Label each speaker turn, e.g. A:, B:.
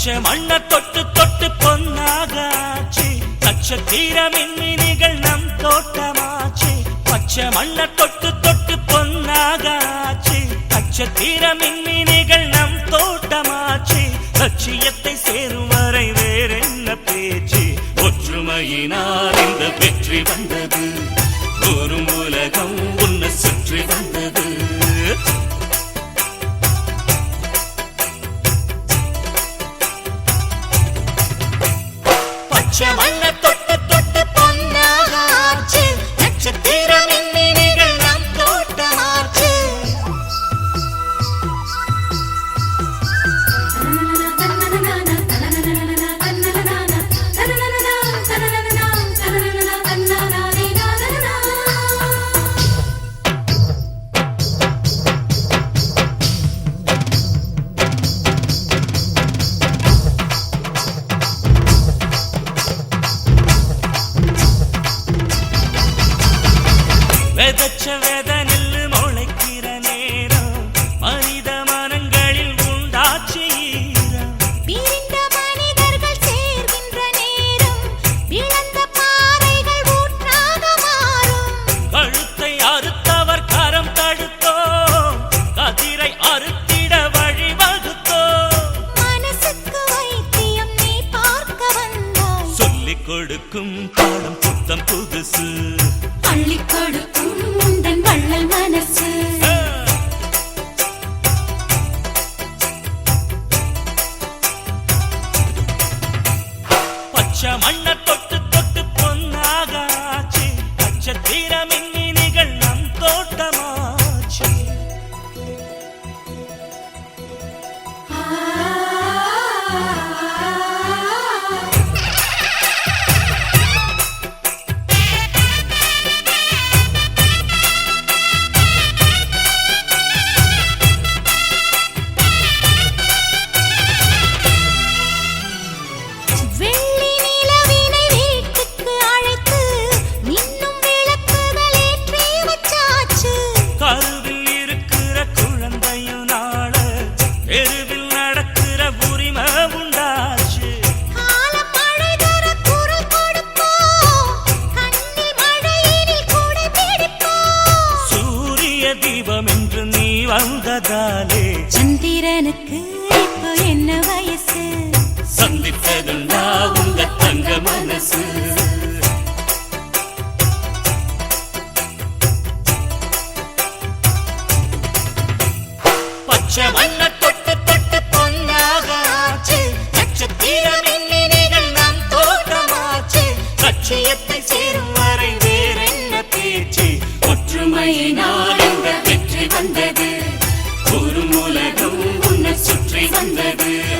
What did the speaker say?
A: பச்சை மண்ண தொட்டு தொட்டு பொன்னாகாச்சு. நட்சத்திர மின்மினிகள் நம் தோட்டமாச்சு. பச்சை மண்ண தொட்டு தொட்டு பொன்னாகாச்சு. நட்சத்திர மின்மினிகள் நம் தோட்டமாச்சு. லட்சியத்தை சேரும் வரை வேறென்ன பேச்சு? ஒற்றுமையினால் இந்த வெற்றி வந்தது. ஒரு உலகம் பச்சை மண்ண கொடுக்கும் பாடம் புத்தம் புதுசு.
B: அள்ளி கொடுக்கும் முந்தன் வள்ளல் மனசு. எனக்கு இப்போ என்ன வயசு?
A: சந்தித்ததும் நான் உங்க தங்க மனசு. பச்சை வண்ண தொட்டு தொட்டு பொன்னாக ஆச்சு நட்சத்திரம் எண்ணினைகள் நாம் ஒற்றுமையினால் வெற்றி வந்தது. ஒரு உலகம் சுற்றி வந்தது.